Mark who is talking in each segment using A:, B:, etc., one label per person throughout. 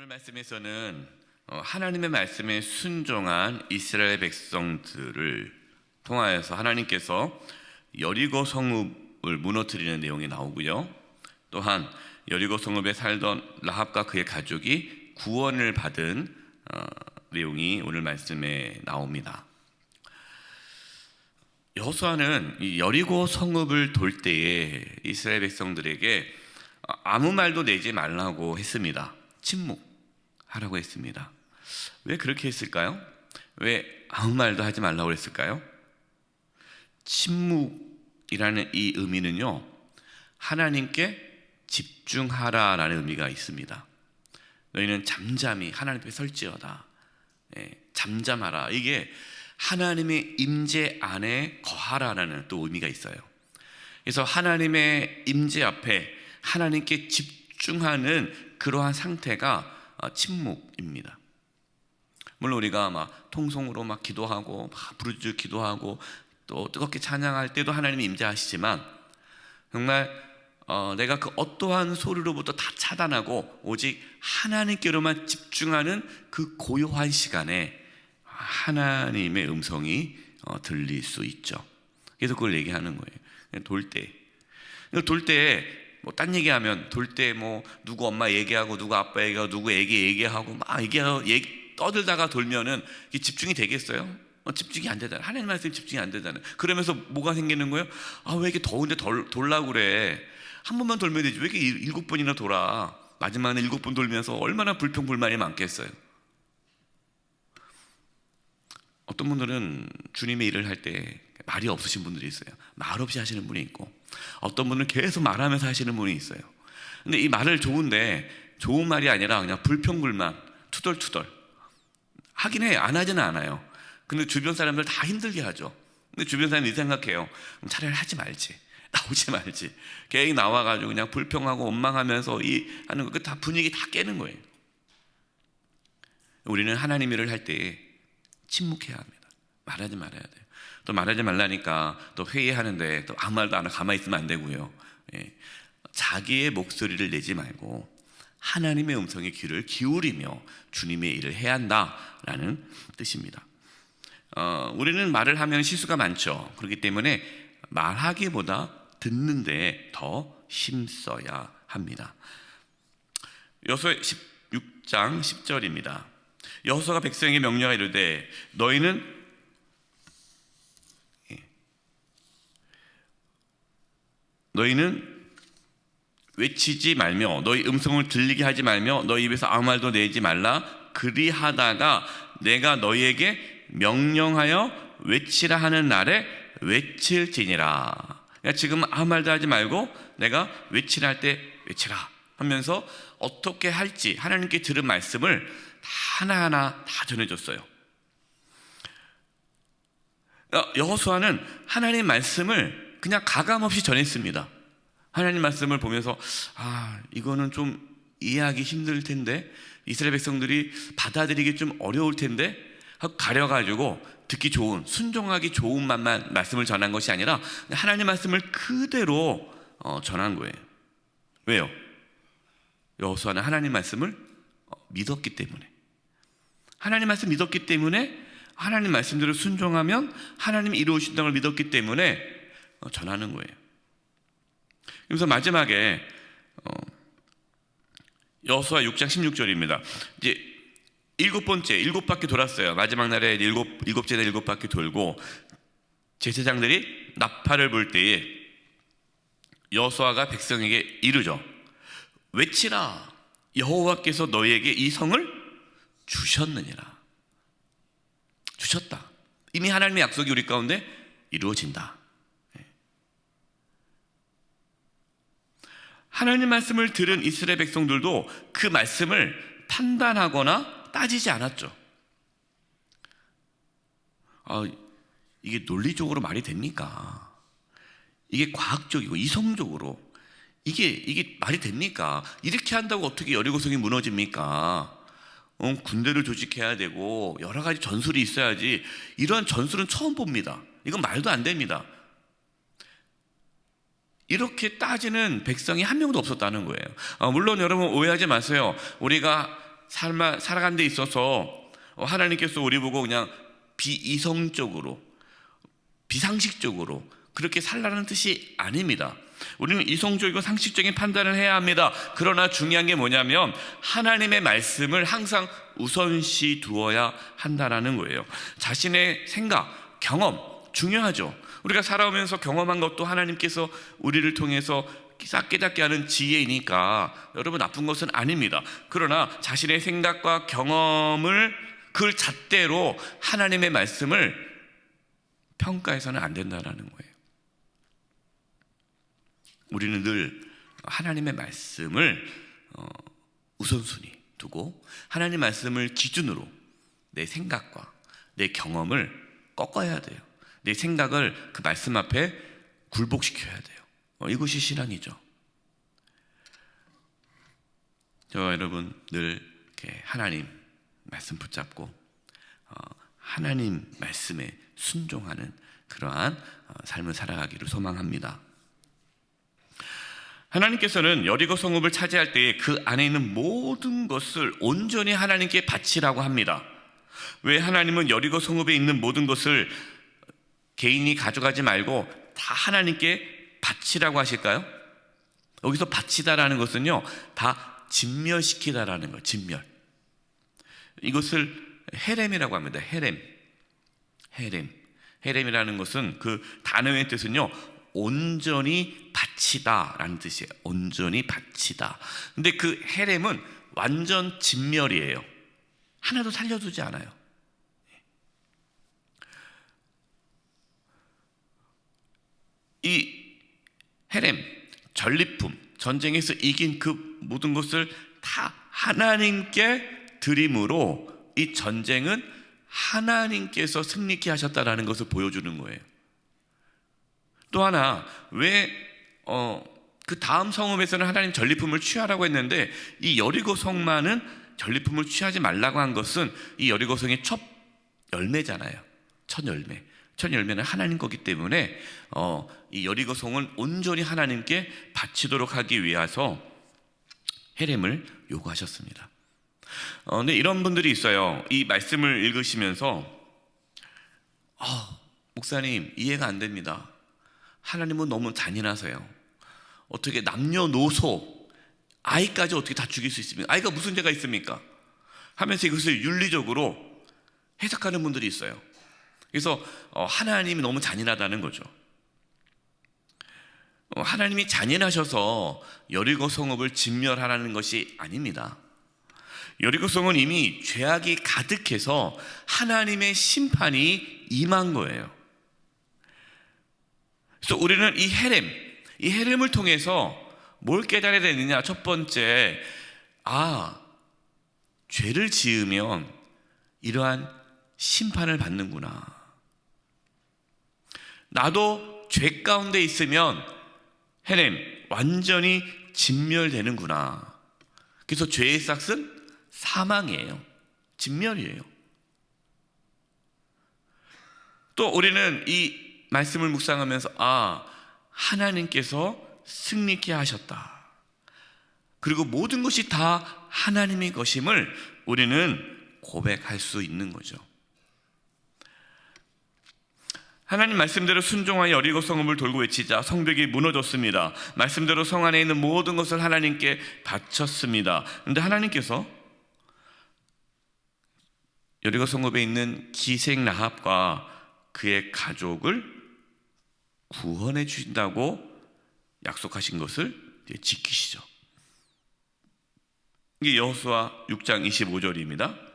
A: 오늘 말씀에서는 어, 하나님의 말씀에 순종한 이스라엘 백성들을 통하여서 하나님께서 여리고 성읍을 무너뜨리는 내용이 나오고요. 또한 여리고 성읍에 살던 라합과 그의 가족이 구원을 받은 어, 내용이 오늘 말씀에 나옵니다. 여호수아는 이 여리고 성읍을 돌 때에 이스라엘 백성들에게 아무 말도 내지 말라고 했습니다. 침묵 하라고 했습니다. 왜 그렇게 했을까요? 왜 아무 말도 하지 말라고 했을까요? 침묵이라는 이 의미는요, 하나님께 집중하라라는 의미가 있습니다. 너희는 잠잠히 하나님 앞에 설지어다. 예, 잠잠하라. 이게 하나님의 임재 안에 거하라라는 또 의미가 있어요. 그래서 하나님의 임재 앞에 하나님께 집중하는 그러한 상태가 어, 침묵입니다. 물론 우리가 막 통성으로 막 기도하고 막 부르짖어 기도하고 또 뜨겁게 찬양할 때도 하나님이 임재하시지만 정말 어, 내가 그 어떠한 소리로부터 다 차단하고 오직 하나님께로만 집중하는 그 고요한 시간에 하나님의 음성이 어, 들릴 수 있죠. 그래서 그걸 얘기하는 거예요. 돌 때. 돌 때, 뭐, 딴 얘기하면, 돌 때 뭐, 누구 엄마 얘기하고, 누구 아빠 얘기하고, 누구 애기 얘기하고, 막 얘기하고, 얘기, 떠들다가 돌면은 집중이 되겠어요? 어, 집중이 안 되잖아. 하나님 말씀 집중이 안 되잖아. 그러면서 뭐가 생기는 거예요? 아, 왜 이렇게 더운데 돌, 돌라고 그래? 한 번만 돌면 되지. 왜 이렇게 일- 일곱 번이나 돌아? 마지막에 일곱 번 돌면서 얼마나 불평불만이 많겠어요? 어떤 분들은 주님의 일을 할 때 말이 없으신 분들이 있어요. 말 없이 하시는 분이 있고, 어떤 분은 계속 말하면서 하시는 분이 있어요. 근데 이 말을 좋은데 좋은 말이 아니라 그냥 불평불만, 투덜투덜 하긴 해. 안 하지는 않아요. 근데 주변 사람들 다 힘들게 하죠. 근데 주변 사람이 생각해요. 차라리 하지 말지. 나오지 말지. 계획 나와가지고 그냥 불평하고 원망하면서 이 하는 거, 그다 분위기 다 깨는 거예요. 우리는 하나님 일을 할 때 침묵해야 합니다. 말하지 말아야 돼요. 또 말하지 말라니까 또 회의하는데 또 아무 말도 안 하고 가만히 있으면 안 되고요. 예. 자기의 목소리를 내지 말고 하나님의 음성에 귀를 기울이며 주님의 일을 해야 한다라는 뜻입니다. 어, 우리는 말을 하면 실수가 많죠. 그렇기 때문에 말하기보다 듣는데 더 힘써야 합니다. 여호수아 16장 10절입니다. 여호수아가 백성에게 명령하 이르되 너희는 너희는 외치지 말며 너희 음성을 들리게 하지 말며 너희 입에서 아무 말도 내지 말라. 그리하다가 내가 너희에게 명령하여 외치라 하는 날에 외칠지니라. 그러니까 지금 아무 말도 하지 말고 내가 외치라 할 때 외치라 하면서 어떻게 할지 하나님께 들은 말씀을 하나하나 다 전해줬어요. 어, 여호수아는 하나님 말씀을 그냥 가감없이 전했습니다. 하나님 말씀을 보면서 아 이거는 좀 이해하기 힘들 텐데 이스라엘 백성들이 받아들이기 좀 어려울 텐데 하고 가려가지고 듣기 좋은 순종하기 좋은 말만 말씀을 전한 것이 아니라 하나님 말씀을 그대로 어, 전한 거예요. 왜요? 여호수아는 하나님 말씀을 어, 믿었기 때문에 하나님 말씀 믿었기 때문에 하나님 말씀대로 순종하면 하나님 이루어진다는 걸 믿었기 때문에 어, 전하는 거예요. 그래서 마지막에 어, 여호수아 6장 16절입니다. 이제 일곱 번째 일곱 바퀴 돌았어요. 마지막 날에 일곱 일곱째 날 일곱 바퀴 돌고 제사장들이 나팔을 불 때에 여호수아가 백성에게 이르죠. 외치라 여호와께서 너희에게 이 성을 주셨느니라. 주셨다. 이미 하나님의 약속이 우리 가운데 이루어진다. 예. 하나님 말씀을 들은 이스라엘 백성들도 그 말씀을 판단하거나 따지지 않았죠. 아, 이게 논리적으로 말이 됩니까? 이게 과학적이고 이성적으로 이게 이게 말이 됩니까? 이렇게 한다고 어떻게 여리고성이 무너집니까? 어, 군대를 조직해야 되고 여러 가지 전술이 있어야지 이러한 전술은 처음 봅니다. 이건 말도 안 됩니다. 이렇게 따지는 백성이 한 명도 없었다는 거예요. 어, 물론 여러분 오해하지 마세요. 우리가 살아 살아간 데 있어서 어, 하나님께서 우리 보고 그냥 비이성적으로 비상식적으로 그렇게 살라는 뜻이 아닙니다. 우리는 이성적이고 상식적인 판단을 해야 합니다. 그러나 중요한 게 뭐냐면 하나님의 말씀을 항상 우선시 두어야 한다라는 거예요. 자신의 생각, 경험 중요하죠. 우리가 살아오면서 경험한 것도 하나님께서 우리를 통해서 싹 깨닫게 하는 지혜이니까 여러분 나쁜 것은 아닙니다. 그러나 자신의 생각과 경험을 그 잣대로 하나님의 말씀을 평가해서는 안 된다라는 거예요. 우리는 늘 하나님의 말씀을 어, 우선순위 두고 하나님 말씀을 기준으로 내 생각과 내 경험을 꺾어야 돼요. 내 생각을 그 말씀 앞에 굴복시켜야 돼요. 어, 이것이 신앙이죠. 저 여러분 늘 이렇게 하나님 말씀 붙잡고 어, 하나님 말씀에 순종하는 그러한 어, 삶을 살아가기를 소망합니다. 하나님께서는 여리고 성읍을 차지할 때에 그 안에 있는 모든 것을 온전히 하나님께 바치라고 합니다. 왜 하나님은 여리고 성읍에 있는 모든 것을 개인이 가져가지 말고 다 하나님께 바치라고 하실까요? 여기서 바치다라는 것은요, 다 진멸시키다라는 거예요. 진멸. 이것을 헤렘이라고 합니다. 헤렘. 헤렘. 헤렘이라는 것은 그 단어의 뜻은요, 온전히 바치다라는 뜻이에요. 온전히 바치다. 근데 그 헤렘은 완전 진멸이에요. 하나도 살려두지 않아요. 이 헤렘, 전리품, 전쟁에서 이긴 그 모든 것을 다 하나님께 드림으로 이 전쟁은 하나님께서 승리케 하셨다라는 것을 보여주는 거예요. 또 하나 왜 어, 그 다음 성읍에서는 하나님 전리품을 취하라고 했는데 이 여리고 성만은 전리품을 취하지 말라고 한 것은 이 여리고 성의 첫 열매잖아요. 첫 열매. 첫 열매는 하나님 거기 때문에 어, 이 여리고 성을 온전히 하나님께 바치도록 하기 위해서 헤렘을 요구하셨습니다. 어, 근데 이런 분들이 있어요. 이 말씀을 읽으시면서 아, 목사님 이해가 안 됩니다. 하나님은 너무 잔인하세요. 어떻게 남녀노소 아이까지 어떻게 다 죽일 수 있습니까? 아이가 무슨 죄가 있습니까? 하면서 이것을 윤리적으로 해석하는 분들이 있어요. 그래서 어, 하나님이 너무 잔인하다는 거죠. 어, 하나님이 잔인하셔서 여리고 성읍을 진멸하라는 것이 아닙니다. 여리고 성은 이미 죄악이 가득해서 하나님의 심판이 임한 거예요. 그래서 우리는 이 헤렘, 이 헤렘을 통해서 뭘 깨달아야 되느냐? 첫 번째, 아, 죄를 지으면 이러한 심판을 받는구나. 나도 죄 가운데 있으면 헤렘 완전히 진멸되는구나. 그래서 죄의 싹은 사망이에요. 진멸이에요. 또 우리는 이 말씀을 묵상하면서 아 하나님께서 승리케 하셨다. 그리고 모든 것이 다 하나님의 것임을 우리는 고백할 수 있는 거죠. 하나님 말씀대로 순종하여 여리고 성읍을 돌고 외치자 성벽이 무너졌습니다. 말씀대로 성 안에 있는 모든 것을 하나님께 바쳤습니다. 그런데 하나님께서 여리고 성읍에 있는 기생 라합과 그의 가족을 구원해 주신다고 약속하신 것을 지키시죠. 이게 여호수아 6장 25절입니다.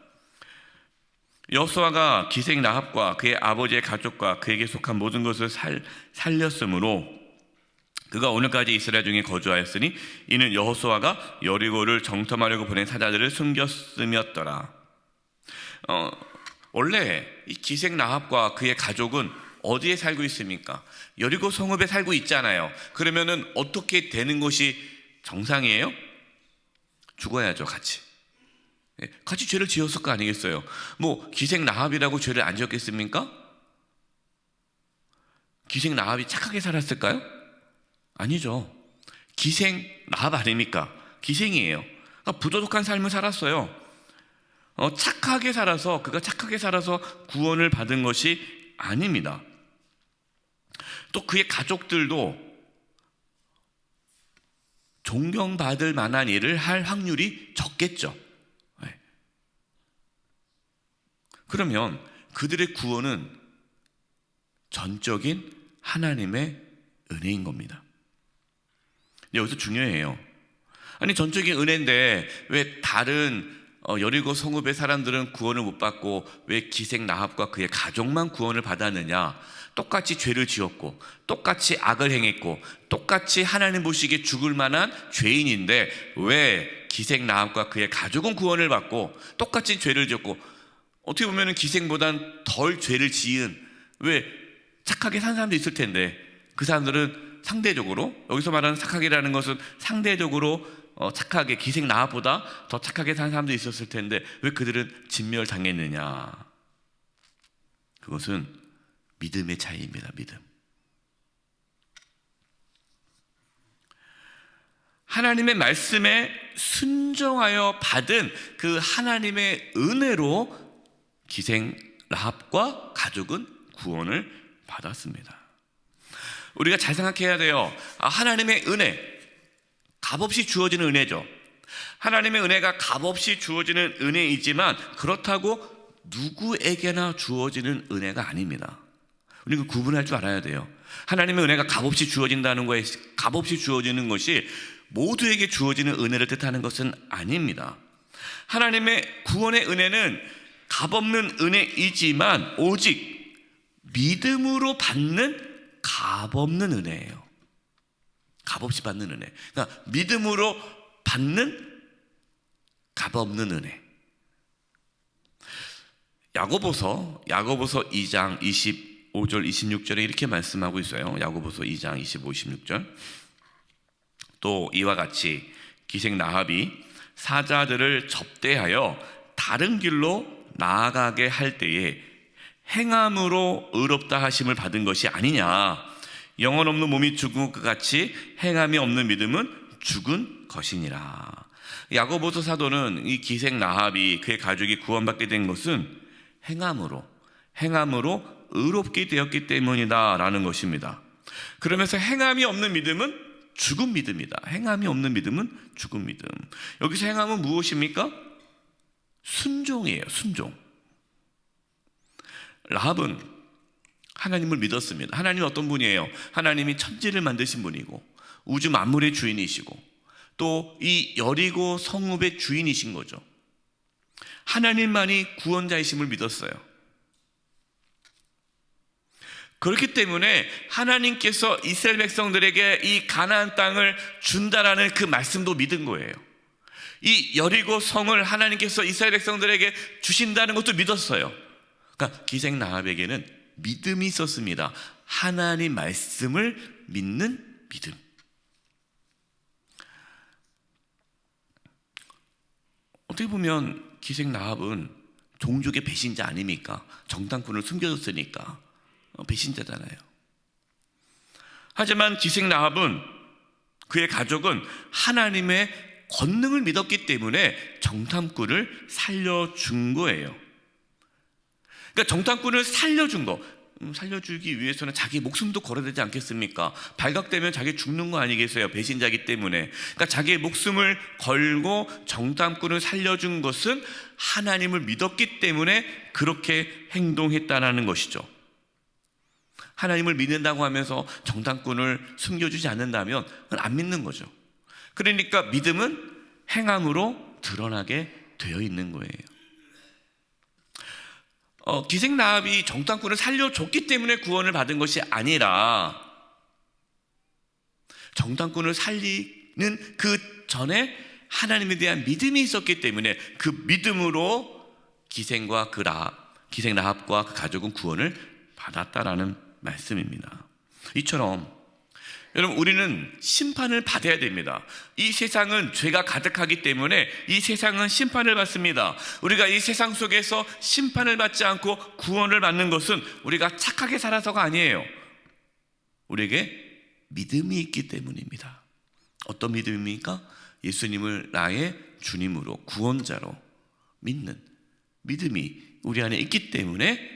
A: 여호수아가 기생 라합과 그의 아버지의 가족과 그에게 속한 모든 것을 살, 살렸으므로 그가 오늘까지 이스라엘 중에 거주하였으니 이는 여호수아가 여리고를 정탐하려고 보낸 사자들을 숨겼음이었더라. 어, 원래 이 기생 라합과 그의 가족은 어디에 살고 있습니까? 여리고 성읍에 살고 있잖아요. 그러면은 어떻게 되는 것이 정상이에요? 죽어야죠, 같이. 예, 같이 죄를 지었을 거 아니겠어요? 뭐 기생 라합이라고 죄를 안 지었겠습니까? 기생 라합이 착하게 살았을까요? 아니죠. 기생 라합 아닙니까? 기생이에요. 그러니까 부도덕한 삶을 살았어요. 어, 착하게 살아서 그가 착하게 살아서 구원을 받은 것이 아닙니다. 또 그의 가족들도 존경받을 만한 일을 할 확률이 적겠죠. 그러면 그들의 구원은 전적인 하나님의 은혜인 겁니다. 여기서 중요해요. 아니 전적인 은혜인데 왜 다른 어, 여리고 성읍의 사람들은 구원을 못 받고 왜 기생 나합과 그의 가족만 구원을 받았느냐? 똑같이 죄를 지었고 똑같이 악을 행했고 똑같이 하나님 보시기에 죽을 만한 죄인인데 왜 기생 나합과 그의 가족은 구원을 받고 똑같이 죄를 지었고 어떻게 보면 기생보단 덜 죄를 지은 왜 착하게 산 사람도 있을 텐데 그 사람들은 상대적으로 여기서 말하는 착하게라는 것은 상대적으로 어, 착하게 기생 나합보다 더 착하게 산 사람도 있었을 텐데 왜 그들은 진멸 당했느냐? 그것은 믿음의 차이입니다. 믿음. 하나님의 말씀에 순종하여 받은 그 하나님의 은혜로 기생 라합과 가족은 구원을 받았습니다. 우리가 잘 생각해야 돼요. 아, 하나님의 은혜, 값없이 주어지는 은혜죠. 하나님의 은혜가 값없이 주어지는 은혜이지만 그렇다고 누구에게나 주어지는 은혜가 아닙니다. 우리 그 구분할 줄 알아야 돼요. 하나님의 은혜가 값없이 주어진다는 거에 값없이 주어지는 것이 모두에게 주어지는 은혜를 뜻하는 것은 아닙니다. 하나님의 구원의 은혜는 값없는 은혜이지만 오직 믿음으로 받는 값없는 은혜예요. 값없이 받는 은혜. 그러니까 믿음으로 받는 값없는 은혜. 야고보서 야고보서 2장 25절 26절에 이렇게 말씀하고 있어요. 야고보서 2장 25 26절. 또 이와 같이 기생 나합이 사자들을 접대하여 다른 길로 나아가게 할 때에 행함으로 의롭다 하심을 받은 것이 아니냐. 영혼 없는 몸이 죽은 것 같이 행함이 없는 믿음은 죽은 것이니라. 야고보서 사도는 이 기생 나합이 그의 가족이 구원받게 된 것은 행함으로 행함으로 의롭게 되었기 때문이다라는 것입니다. 그러면서 행함이 없는 믿음은 죽은 믿음이다. 행함이 없는 믿음은 죽은 믿음. 여기서 행함은 무엇입니까? 순종이에요. 순종. 라합은 하나님을 믿었습니다. 하나님이 어떤 분이에요? 하나님이 천지를 만드신 분이고 우주 만물의 주인이시고 또 이 여리고 성읍의 주인이신 거죠. 하나님만이 구원자이심을 믿었어요. 그렇기 때문에 하나님께서 이스라엘 백성들에게 이 가나안 땅을 준다라는 그 말씀도 믿은 거예요. 이 여리고 성을 하나님께서 이스라엘 백성들에게 주신다는 것도 믿었어요. 그러니까 기생 나합에게는 믿음이 있었습니다. 하나님 말씀을 믿는 믿음. 어떻게 보면 기생 나합은 종족의 배신자 아닙니까? 정탐꾼을 숨겨줬으니까 어, 배신자잖아요. 하지만 기생 나합은 그의 가족은 하나님의 권능을 믿었기 때문에 정탐꾼을 살려준 거예요. 그러니까 정탐꾼을 살려준 거, 음, 살려주기 위해서는 자기 목숨도 걸어야 되지 않겠습니까? 발각되면 자기 죽는 거 아니겠어요? 배신자기 때문에. 그러니까 자기의 목숨을 걸고 정탐꾼을 살려준 것은 하나님을 믿었기 때문에 그렇게 행동했다라는 것이죠. 하나님을 믿는다고 하면서 정탐꾼을 숨겨주지 않는다면 안 믿는 거죠. 그러니까 믿음은 행함으로 드러나게 되어 있는 거예요. 어, 기생 나합이 정탐꾼을 살려줬기 때문에 구원을 받은 것이 아니라 정탐꾼을 살리는 그 전에 하나님에 대한 믿음이 있었기 때문에 그 믿음으로 기생과 그 라, 기생 나합과 그 가족은 구원을 받았다라는 말씀입니다. 이처럼 여러분 우리는 심판을 받아야 됩니다. 이 세상은 죄가 가득하기 때문에 이 세상은 심판을 받습니다. 우리가 이 세상 속에서 심판을 받지 않고 구원을 받는 것은 우리가 착하게 살아서가 아니에요. 우리에게 믿음이 있기 때문입니다. 어떤 믿음입니까? 예수님을 나의 주님으로 구원자로 믿는 믿음이 우리 안에 있기 때문에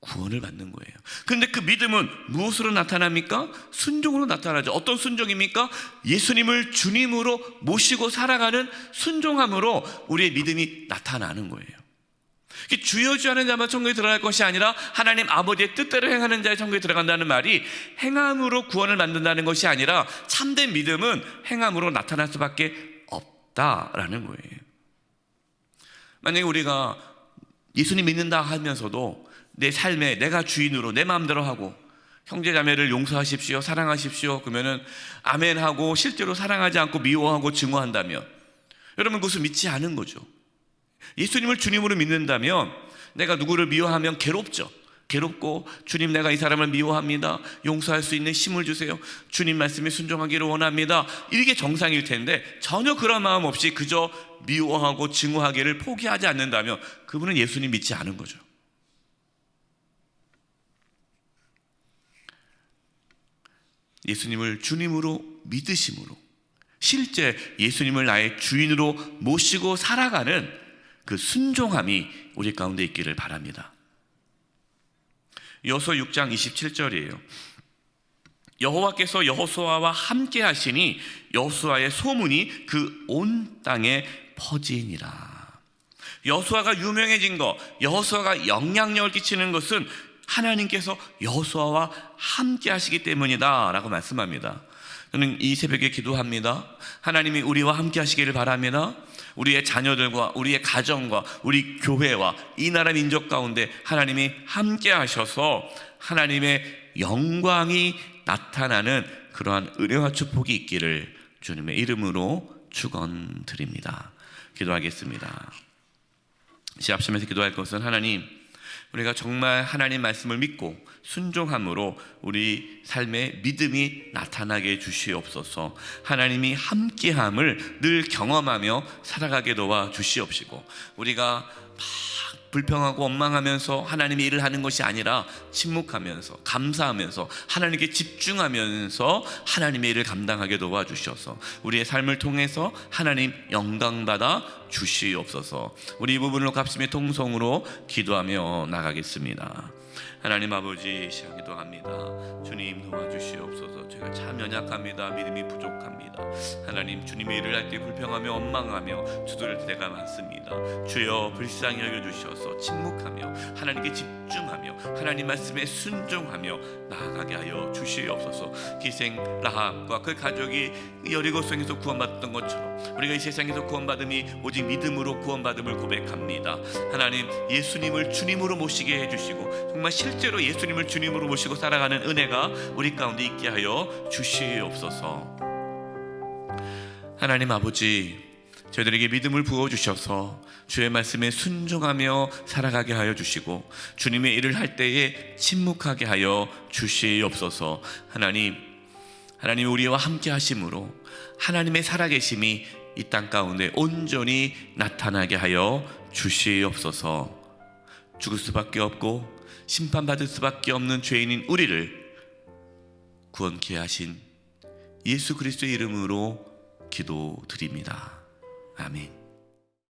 A: 구원을 받는 거예요. 그런데 그 믿음은 무엇으로 나타납니까? 순종으로 나타나죠. 어떤 순종입니까? 예수님을 주님으로 모시고 살아가는 순종함으로 우리의 믿음이 나타나는 거예요. 주여 주하는 자만 천국에 들어갈 것이 아니라 하나님 아버지의 뜻대로 행하는 자의 천국에 들어간다는 말이 행함으로 구원을 만든다는 것이 아니라 참된 믿음은 행함으로 나타날 수밖에 없다라는 거예요. 만약에 우리가 예수님 믿는다 하면서도 내 삶에 내가 주인으로 내 마음대로 하고 형제 자매를 용서하십시오, 사랑하십시오. 그러면은 아멘 하고 실제로 사랑하지 않고 미워하고 증오한다면 여러분 그것을 믿지 않은 거죠. 예수님을 주님으로 믿는다면 내가 누구를 미워하면 괴롭죠. 괴롭고 주님 내가 이 사람을 미워합니다. 용서할 수 있는 힘을 주세요. 주님 말씀에 순종하기를 원합니다. 이게 정상일 텐데 전혀 그런 마음 없이 그저 미워하고 증오하기를 포기하지 않는다면 그분은 예수님 믿지 않은 거죠. 예수님을 주님으로 믿으심으로 실제 예수님을 나의 주인으로 모시고 살아가는 그 순종함이 우리 가운데 있기를 바랍니다. 여호수아 6장 27절이에요. 여호와께서 여호수아와 함께 하시니 여호수아의 소문이 그 온 땅에 퍼지니라. 여호수아가 유명해진 것, 여호수아가 영향력을 끼치는 것은 하나님께서 여호수아와 함께 하시기 때문이다 라고 말씀합니다. 저는 이 새벽에 기도합니다. 하나님이 우리와 함께 하시기를 바랍니다. 우리의 자녀들과 우리의 가정과 우리 교회와 이 나라 민족 가운데 하나님이 함께 하셔서 하나님의 영광이 나타나는 그러한 은혜와 축복이 있기를 주님의 이름으로 축원드립니다. 기도하겠습니다. 시합심에서 기도할 것은 하나님 우리가 정말 하나님 말씀을 믿고 순종함으로 우리 삶의 믿음이 나타나게 해 주시옵소서. 하나님이 함께함을 늘 경험하며 살아가게 도와 주시옵시고 우리가 막 불평하고 원망하면서 하나님의 일을 하는 것이 아니라 침묵하면서 감사하면서 하나님께 집중하면서 하나님의 일을 감당하게 도와 주셔서 우리의 삶을 통해서 하나님 영광 받아 주시옵소서. 우리 이 부분으로 값심의 통성으로 기도하며 나가겠습니다. 하나님 아버지 시간 기도 합니다. 주님 도와주시옵소서. 제가 참 연약합니다. 믿음이 부족합니다. 하나님 주님의 일을 할 때 불평하며 원망하며 두드릴 때가 많습니다. 주여 불쌍히 여겨주셔서 침묵하며 하나님께 집중하며 하나님 말씀에 순종하며 나아가게 하여 주시옵소서. 기생 라합과 그 가족이 여리고성에서 구원받던 것처럼 우리가 이 세상에서 구원받음이 오직 믿음으로 구원받음을 고백합니다 하나님 예수님을 주님으로 모시게 해주시고 정말 실제로 예수님을 주님으로 모시고 살아가는 은혜가 우리 가운데 있게 하여 주시옵소서 하나님 아버지 저희들에게 믿음을 부어 주셔서 주의 말씀에 순종하며 살아가게 하여 주시고 주님의 일을 할 때에 침묵하게 하여 주시옵소서. 하나님 하나님 우리와 함께 하심으로 하나님의 살아계심이 이 땅 가운데 온전히 나타나게 하여 주시옵소서. 죽을 수밖에 없고 심판받을 수밖에 없는 죄인인 우리를 구원케 하신 예수 그리스도의 이름으로 기도드립니다. 아멘.